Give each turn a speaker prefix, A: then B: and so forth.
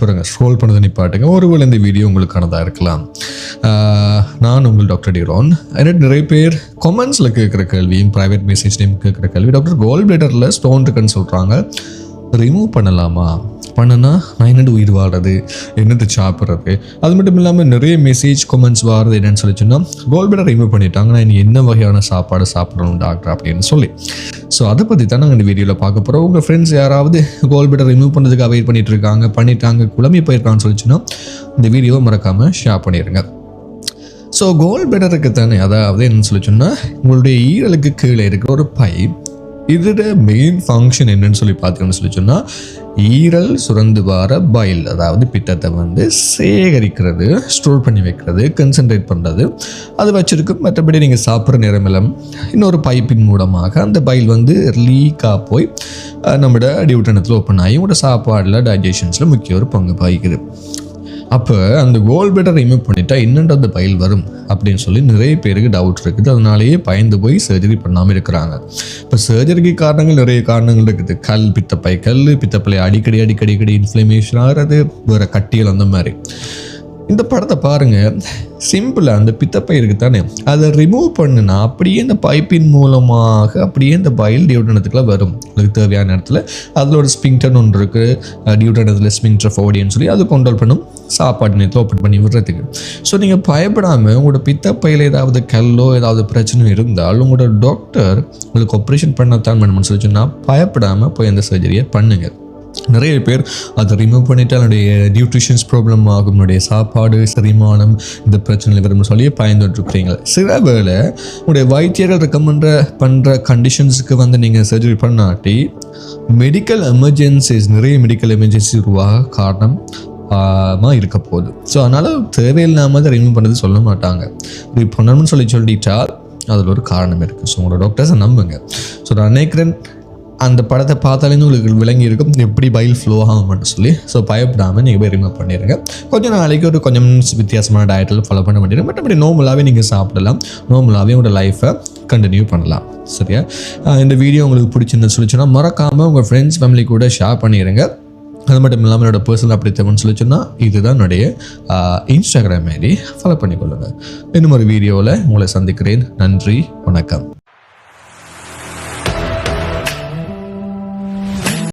A: பாருங்க ஸ்க்ரோல் பண்ணதை நிப்பாட்டுங்க ஒருவேளை இந்த வீடியோ உங்களுக்கானதாக இருக்கலாம். நான் உங்கள் டாக்டர் டிரோன். எனக்கு நிறைய பேர் கமெண்ட்ஸில் கேட்குற கேள்வியும் ப்ரைவேட் மெசேஜ்லேயும் கேட்குற கேள்வி. டாக்டர் கோல் பிளேட்டரில் ஸ்டோன் இருக்குன்னு சொல்கிறாங்க ரிமூவ் பண்ணலாமா? பண்ணனா நான் என்னட்டு உயிர் வாடுறது என்னட்டு சாப்பிட்றது? அது மட்டும் இல்லாமல் நிறைய மெசேஜ் கமெண்ட்ஸ் வாடுறது என்னன்னு சொல்லி சொன்னால் கோல் ரிமூவ் பண்ணிட்டாங்க. நான் இனி என்ன வகையான சாப்பாடு சாப்பிடணும் டாக்டர் அப்படின்னு சொல்லி. ஸோ அதை பற்றி தான் நாங்கள் இந்த வீடியோவில் பார்க்க போகிறோம் உங்கள் ஃப்ரெண்ட்ஸ் யாராவது கோல் ரிமூவ் பண்ணுறதுக்கு அவைட் பண்ணிட்டு இருக்காங்க பண்ணிட்டாங்க குழம்பி போயிருக்கான்னு சொன்னால் இந்த வீடியோவை மறக்காமல் ஷேர் பண்ணிடுங்க ஸோ கோல் பெட்டருக்கு தானே அதாவது என்னன்னு சொல்லி சொன்னால் உங்களுடைய ஈரலுக்கு கீழே இருக்கிற ஒரு பைப் இதோட மெயின் ஃபங்க்ஷன் என்னன்னு சொல்லி பார்த்தீங்கன்னு சொல்லி சொன்னால் ஈரல் சுரந்து வார பைல் அதாவது பித்தத்தை வந்து சேகரிக்கிறது ஸ்டோர் பண்ணி வைக்கிறது கன்சென்ட்ரேட் பண்ணுறது அது வச்சுருக்கும். மற்றபடி நீங்கள் சாப்பிட்ற நேரமெல்லாம் இன்னொரு பைப்பின் மூலமாக அந்த பயில் வந்து லீக்காக போய் நம்மளோட அடி உட்டணத்தில் ஓப்பன் ஆகி உங்களோட சாப்பாடில் டைஜஷன்ஸில் முக்கிய ஒரு பங்கு பாய்க்குது அப்போ அந்த கோல் பெட்டை ரிமூவ் பண்ணிட்டா என்னன்றது பயில் வரும் அப்படின்னு சொல்லி நிறைய பேருக்கு டவுட் இருக்குது. அதனாலேயே பயந்து போய் சர்ஜரி பண்ணாமல் இருக்கிறாங்க. இப்போ சர்ஜரிக்கு காரணங்கள் நிறைய காரணங்கள் இருக்குது. கல் பித்தப்பை கல் பித்தப்பை அடிக்கடி அடிக்கடி அடிக்கடி இன்ஃப்ளமேஷன் ஆகிறது வேறு கட்டிகள் அந்த மாதிரி. இந்த படத்தை பாருங்க. சிம்பிளாக அந்த பித்தப்பை இருக்குது தானே அதை ரிமூவ் பண்ணுனா அப்படியே இந்த பைப்பின் மூலமாக அப்படியே இந்த பயில் டியூட்டனத்துக்குலாம் வரும். அதுக்கு தேவையான இடத்துல அதில் ஒரு ஸ்பிங்டன் ஒன்று இருக்குது டியூட்டனத்தில் ஸ்பிங்டர் ஃபோடின்னு சொல்லி அது கண்ட்ரோல் பண்ணும். சாப்பாடு நேரத்தில் ஓப்பன் பண்ணி விடுறதுக்கு. ஸோ நீங்கள் பயப்படாமல் உங்களோட பித்தப்பையில் ஏதாவது கல்லோ ஏதாவது பிரச்சனை இருந்தால் உங்களோட டாக்டர் உங்களுக்கு ஆப்ரேஷன் பண்ணத்தான் பண்ணணும்னு சொல்லி சொன்னால் பயப்படாமல் போய் அந்த சர்ஜரியை பண்ணுங்கள் நிறைய பேர் அதை ரிமூவ் பண்ணிட்டு அதனுடைய நியூட்ரிஷன்ஸ் ப்ராப்ளம் ஆகும். என்னுடைய சாப்பாடு செரிமானம் இந்த பிரச்சனை வரும்னு சொல்லி பயந்துட்டு இருக்கிறீங்க சில வேளை உங்களுடைய வைத்தியர்கள் ரெக்கமெண்ட் பண்ணுற கண்டிஷன்ஸுக்கு வந்து நீங்கள் சர்ஜரி பண்ணாட்டி மெடிக்கல் எமர்ஜென்சிஸ் நிறைய மெடிக்கல் எமர்ஜென்சி உருவாக காரணம் ஆமா இருக்க போகுது. ஸோ அதனால் தேவையில்லாமல் அதை ரிமூவ் பண்ணது சொல்ல மாட்டாங்க. இப்படி பண்ணணும்னு சொல்லி சொல்லிட்டா அதில் ஒரு காரணம் இருக்குது ஸோ உங்களோட டாக்டர்ஸை நம்புங்க. ஸோ நான் நினைக்கிறேன் அந்த படத்தை பார்த்தாலே உங்களுக்கு விளங்கி இருக்கும் எப்படி பயில் ஃப்ளோ ஆகும்னு சொல்லி. ஸோ பயப்படாமல் நீங்கள் போய் ரிமூவ் பண்ணிடுங்க கொஞ்சம் நாளைக்கு ஒரு கொஞ்சம் வித்தியாசமான டயட்டில் ஃபாலோ பண்ண வேண்டியது. மற்றபடி அப்படி நார்மலாகவே நீங்கள் சாப்பிடலாம். நார்மலாகவே உங்களோட லைஃப்பை கண்டினியூ பண்ணலாம். சரியா? இந்த வீடியோ உங்களுக்கு பிடிச்சிருந்து சொல்லிச்சுன்னா மறக்காமல் உங்கள் ஃப்ரெண்ட்ஸ் ஃபேமிலி கூட ஷேர் பண்ணிடுங்க அது மட்டும் இல்லாமல் என்னோட பர்சனல் அப்படி தேவைன்னு சொல்லி சொன்னால் இதுதான் என்னுடைய இன்ஸ்டாகிராம் ஐடி. ஃபாலோ பண்ணிக்கொள்ளுங்கள் இன்னும் ஒரு வீடியோவில் உங்களை சந்திக்கிறேன். நன்றி. வணக்கம்.